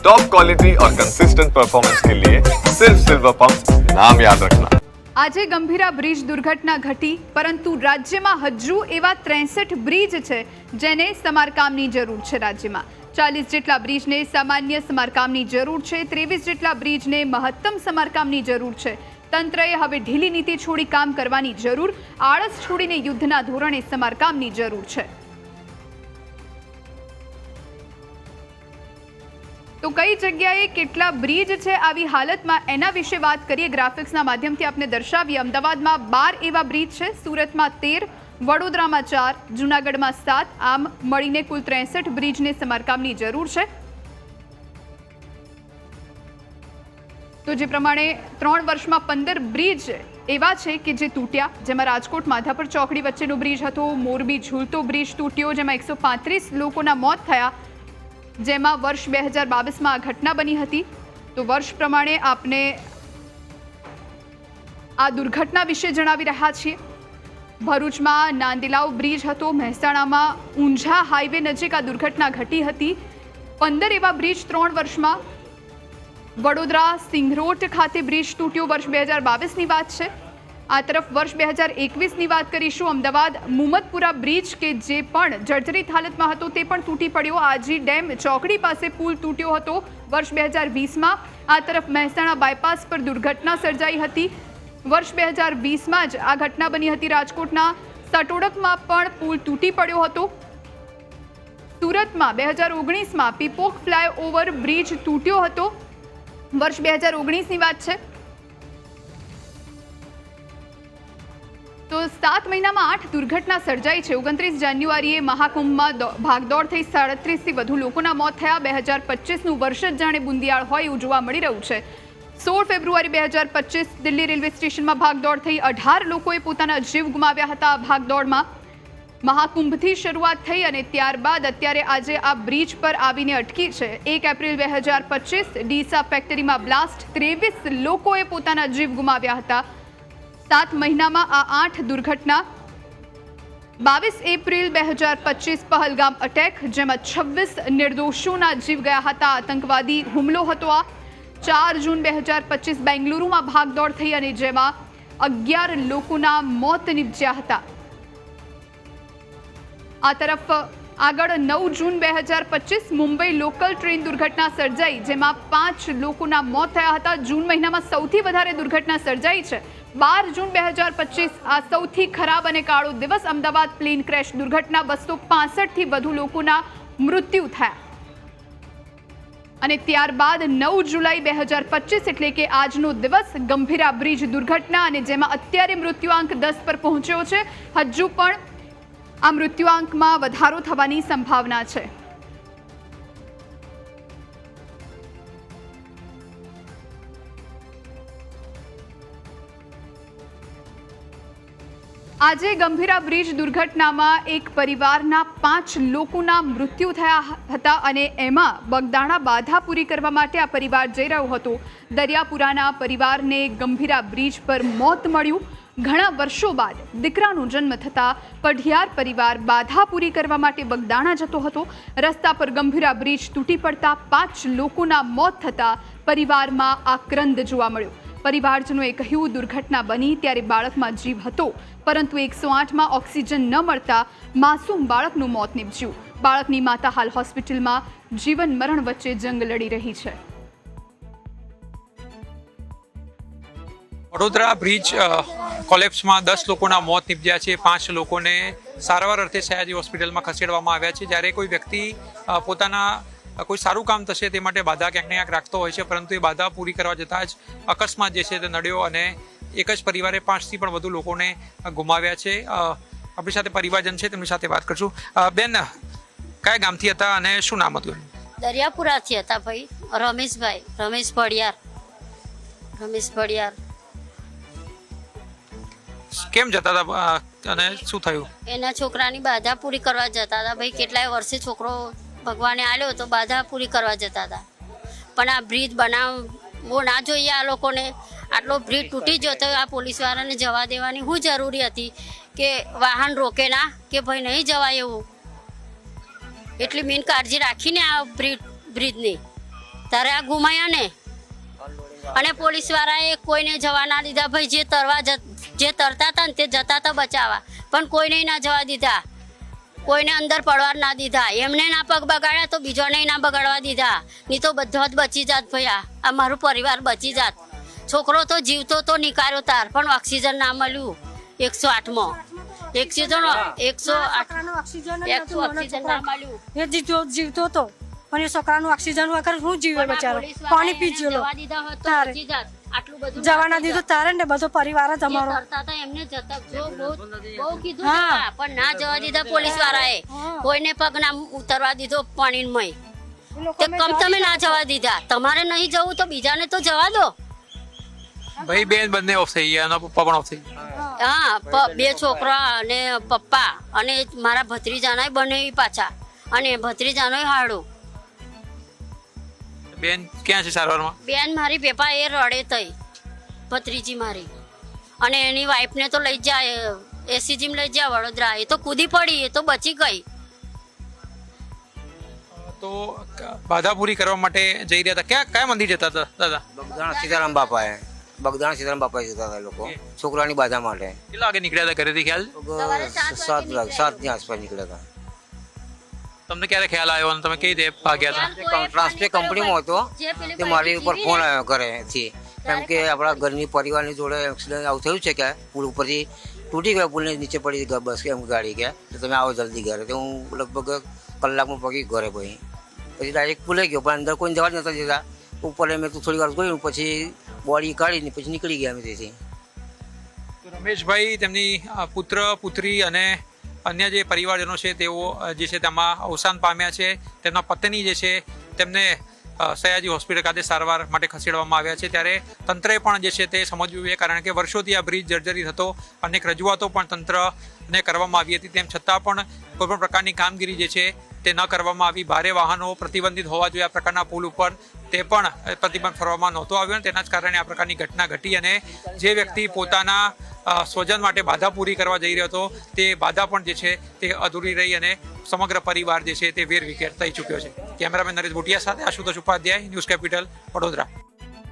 Top quality और consistent performance के लिए सिर्फ सिल्वर पंप नाम याद रखना આજે ગંભીરા બ્રિજ દુર્ઘટના ઘટી પરંતુ રાજ્યમાં હજુ એવા ત્રેસઠ બ્રિજ છે જેને સમારકામની જરૂર છે રાજ્યમાં ચાલીસ જેટલા બ્રિજને સામાન્ય સમારકામની જરૂર છે ત્રેવીસ જેટલા બ્રિજને મહત્તમ સમારકામની જરૂર છે તંત્રએ હવે ઢીલી નીતિ છોડી કામ કરવાની જરૂર આળસ છોડીને યુદ્ધના ધોરણે સમારકામની જરૂર છે તો કઈ જગ્યાએ કેટલા બ્રિજ છે આવી હાલતમાં? એના વિશે વાત કરીએ ગ્રાફિક્સના માધ્યમથી આપને દર્શાવીએ. અમદાવાદમાં બાર એવા બ્રિજ છે. સુરતમાં તેર, વડોદરામાં ચાર, જુનાગઢમાં સાત. આમ મળીને કુલ ત્રેસઠ બ્રિજને સમારકામની જરૂર છે. તો જે પ્રમાણે ત્રણ વર્ષમાં પંદર બ્રિજ એવા છે કે જે તૂટ્યા, જેમાં રાજકોટ માધાપર ચોકડી વચ્ચેનો બ્રિજ હતો, મોરબી ઝૂલતો બ્રિજ તૂટ્યો, જેમાં એકસો પાંત્રીસ લોકોના મોત થયા જેમાં વર્ષ બે હજાર બાવીસમાં આ ઘટના બની હતી. તો વર્ષ પ્રમાણે આપને આ દુર્ઘટના વિશે જણાવી રહ્યા છીએ. ભરૂચમાં નાંદિલાવ બ્રિજ હતો. મહેસાણામાં ઊંઝા હાઈવે નજીક આ દુર્ઘટના ઘટી હતી. પંદર એવા બ્રિજ ત્રણ વર્ષમાં. વડોદરા સિંગરોટ ખાતે બ્રિજ તૂટ્યો. વર્ષ બે હજાર બાવીસની વાત છે. આ તરફ વર્ષ બે હજાર એકવીસની વાત કરીશું, અમદાવાદ મુમતપુરા બ્રિજ કે જે પણ જર્જરિત હાલતમાં હતો તે પણ તૂટી પડ્યો. આજી ડેમ ચોકડી પાસે પુલ તૂટ્યો હતો વર્ષ બે હજાર વીસમાં. આ તરફ મહેસાણા બાયપાસ પર દુર્ઘટના સર્જાઈ હતી. વર્ષ બે હજાર વીસમાં જ આ ઘટના બની હતી રાજકોટના સટોડકમાં પણ પુલ તૂટી પડ્યો હતો. સુરતમાં બે હજાર ઓગણીસમાં પીપોક ફ્લાયઓવર બ્રિજ તૂટ્યો હતો. વર્ષ બે હજાર ઓગણીસની વાત છે. તો સાત મહિનામાં આઠ દુર્ઘટના સર્જાઈ છે. ઓગણત્રીસ જાન્યુઆરીએ મહાકુંભમાં ભાગદોડ થઈ સાડત્રીસથી વધુ લોકોના મોત થયા. બે હજાર પચીસનું વર્ષ જ જાણે બુંદિયાળ હોય એવું જોવા મળી રહ્યું છે. સોળ ફેબ્રુઆરી બે હજાર પચીસ દિલ્હી રેલવે સ્ટેશનમાં ભાગદોડ થઈ અઢાર લોકોએ પોતાના જીવ ગુમાવ્યા હતા ભાગદોડમાં. મહાકુંભથી શરૂઆત થઈ અને ત્યારબાદ અત્યારે આજે આ બ્રિજ પર આવીને અટકી છે. એક એપ્રિલ બે હજાર પચીસ ડીસા ફેક્ટરીમાં બ્લાસ્ટ ત્રેવીસ લોકોએ પોતાના જીવ ગુમાવ્યા હતા. સાત મહિનામાં આ આઠ દુર્ઘટના. બાવીસ એપ્રિલ બે હજાર પચીસ પહલગામ અટેક, જેમાં છવ્વીસ નિર્દોષોના જીવ ગયા હતા. આતંકવાદી હુમલો હતો આ. ચાર જૂન બે હજાર પચીસ બેંગલુરુમાં ભાગદોડ થઈ અને જેમાં અગિયાર લોકોના મોત નીપજ્યા હતા. આ તરફ આગળ નવ જૂન બે હજાર પચીસ મુંબઈ લોકલ ટ્રેન દુર્ઘટના સર્જાઈ, જેમાં પાંચ લોકોના મોત થયા હતા. જૂન મહિનામાં સૌથી વધારે દુર્ઘટના સર્જાઈ છે. બાર જૂન બે હજાર પચીસ, આ સૌથી ખરાબ અને કાળો દિવસ. અમદાવાદ પ્લેન ક્રેશ દુર્ઘટના બસો પાસઠથી વધુ લોકોના મૃત્યુ થયા. અને ત્યારબાદ નવ જુલાઈ બે હજાર પચીસ એટલે કે આજનો દિવસ, ગંભીરા બ્રિજ દુર્ઘટના અને જેમાં અત્યારે મૃત્યુઆંક દસ પર પહોંચ્યો છે. હજુ પણ આ મૃત્યુઆંકમાં વધારો થવાની સંભાવના છે. આજે ગંભીરા બ્રિજ દુર્ઘટનામાં એક પરિવારના પાંચ લોકોના મૃત્યુ થયા હતા અને એમાં બગદાણા બાધા પૂરી કરવા માટે આ પરિવાર જઈ રહ્યો હતો. દરિયાપુરાના પરિવારને ગંભીરા બ્રિજ પર મોત મળ્યું. ઘણા વર્ષો બાદ દીકરાનો જન્મ થતાં પઢિયાર પરિવાર બાધા પૂરી કરવા માટે બગદાણા જતો હતો. રસ્તા પર ગંભીરા બ્રિજ તૂટી પડતા પાંચ લોકોના મોત થતાં પરિવારમાં આક્રંદ જોવા મળ્યો. પરિવારજનોએ કહ્યું, દુર્ઘટના બની ત્યારે બાળકમાં જીવ હતો, પરંતુ એકસો આઠમાં ઓક્સિજન ન મળતા માસૂમ બાળકનું મોત નીપજ્યું. બાળકની માતા હાલ હોસ્પિટલમાં, જીવન મરણ વચ્ચે જંગ લડી રહી છે. વડોદરા બ્રિજ કોલેપ્સમાં દસ લોકોના મોત નીપજ્યા છે. પાંચ લોકોને સારવાર અર્થે સયાજી હોસ્પિટલમાં ખસેડવામાં આવ્યા છે. જ્યારે કોઈ વ્યક્તિ પોતાના કોઈ સારું કામ થશે તે માટે બાધા ક્યાંક ને ક્યાંક રાખતો હોય છે પરંતુ એ બાધા પૂરી કરવા જતાં જ અકસ્માત જે છે તે નડ્યો અને એક જ પરિવારે પાંચથી પણ વધુ લોકોને ગુમાવ્યા છે. આપણી સાથે પરિવારજન છે તેમની સાથે વાત કરશું. બેન કયા ગામથી હતા અને શું નામ હતું દરિયાપુરાથી હતા ભાઈ રમેશભાઈ રમેશ ભડિયાર રમેશ ભડિયાર. કેમ જતા હતા અને શું થયું? એના છોકરાની બાધા પૂરી કરવા જતા હતા ભાઈ કેટલાય વર્ષે છોકરો ભગવાને આલ્યો તો બાધા પૂરી કરવા જતા હતા. પણ આ બ્રિજ બનાવવો ના જોઈએ આ લોકોને. આટલો બ્રિજ તૂટી ગયો તો આ પોલીસવાળાને જવા દેવાની શું જરૂરી હતી કે વાહન રોકે ના, કે ભાઈ નહીં જવાય એવું. એટલી મીન કાળજી રાખીને આ બ્રિજ બ્રિજની. તારે આ ગુમાયા ને? અને પોલીસવાળાએ કોઈને જવા ના દીધા. ભાઈ, જે તરવા જે તરતા હતા ને તે જતા હતા બચાવવા. પણ કોઈને ના જવા દીધા. કોઈને અંદર પડવા ના દીધા. એમને ના પગ બગાડ્યા તો બીજોને ના બગાડવા દીધા. નહીં તો બધો જ બચી જાત ભયા. આ મારું પરિવાર બચી જાત. છોકરો તો જીવતો તો નીકાળ્યો તાર પણ ઓક્સિજન ના મળ્યું. એકસો આઠમાં. ઓક્સિજન એકસો ઓક્સિજન એકસો ઓક્સિજન ના મળ્યું. એ જીવતો જીવતો હતો પણ એ છોકરાનું ઓક્સિજન વગર હું જીવ્યો બચારો? પાણી પી ગયેલો દીધા હોત બચી જાત. આટલું બધું જવા ના દીધું તારે ને બધો પરિવાર જ અમારો. કરતા હતા એમને જતા જો બહુ બહુ કીધું હા. પણ ના જવા દીધા પોલીસ વાળાએ. કોઈને પગ ના ઉતરવા દીધો પાણીમય તે કમ તમે ના જવા દીધા. તમારે નહીં જવું તો બીજાને તો જવા દો. ભાઈ બેન બંને ઓફ થઈ ગયા એના પપ્પા પણ ઓફ થઈ ગયા. હા. પ- બે છોકરા અને પપ્પા. અને મારા ભત્રીજાના બને પાછા. અને ભત્રીજાનો હાડો. બેન ક્યાં છે સારવારમાં? બેન મારી પેપા એ રડે થઈ ભત્રીજી મારી. અને એની વાઈફને તો લઈ જાય એસીજીમ લઈ જાય વડોદરા. એ તો કૂદી પડી એ તો બચી ગઈ. તો બાધા પૂરી કરવા માટે જઈ રહ્યા હતા. ક્યાં કયા મંદિર જતા હતા દાદા? બગદાણા સીતારામ બાપા એ બગદાણા સીતારામ બાપાએ જતા હતા લોકો. છોકરાની બાધા માટે. કેટલા વાગે નીકળ્યા હતા ઘરેથી ખ્યાલ? સાત વાગે સાતની આસપાસ નીકળ્યા હતા. તમને ક્યારે ખ્યાલ આવ્યો અને તમે કઈ રીતે ભાગ્યા હતા? રાષ્ટ્રીય કંપનીમાં હતો તે મારી ઉપર ફોન આવ્યો ઘરેથી. કેમ કે આપણા ઘરની પરિવારની જોડે એક્સિડન્ટ આવું થયું છે કે પુલ ઉપરથી તૂટી ગયો પુલની નીચે પડી ગયો બસ કે એમ ગાડી કે? તમે આવો જલ્દી ઘરે. તો હું લગભગ કલાકમાં પગી ઘરે પછી પછી ડાયરેક્ટ પુલે ગયો પણ અંદર કોઈ જવા જ નતા દેતા. ઉપર મેં તો થોડી વાર ગયું પછી બોડી કાઢીને પછી નીકળી ગયા અમે તેથી રમેશભાઈ તેમની પુત્ર પુત્રી અને અન્ય જે પરિવારજનો છે, તેઓ જે છે તેમાં અવસાન પામ્યા છે. તેમના પત્ની જે છે, તેમને સયાજી હોસ્પિટલ ખાતે સારવાર માટે ખસેડવામાં આવ્યા છે. ત્યારે તંત્રએ પણ જે છે તે સમજવું જોઈએ, કારણ કે વર્ષોથી આ બ્રિજ જર્જરિત હતો. અનેક રજૂઆતો પણ તંત્રને કરવામાં આવી હતી. તેમ છતાં પણ કોઈપણ પ્રકારની કામગીરી જે છે, તે ન કરવામાં આવી. ભારે વાહનો પ્રતિબંધિત હોવા જોઈએ આ પ્રકારના પુલ ઉપર. તે પણ પ્રતિબંધ ફરવામાં નહોતો આવ્યો તેના જ કારણે આ પ્રકારની ઘટના ઘટી અને જે વ્યક્તિ પોતાના સ્વજન માટે બાધા પૂરી કરવા જઈ રહ્યો હતો. તે બાધા પણ જે છે તે અધૂરી રહી અને સમગ્ર પરિવાર જે છે તે વેર વિખેર થઈ ચૂક્યો છે. કેમેરામેન નરેશ ભુટિયા સાથે આશુતોષ ઉપાધ્યાય, ન્યૂઝ કેપિટલ વડોદરા.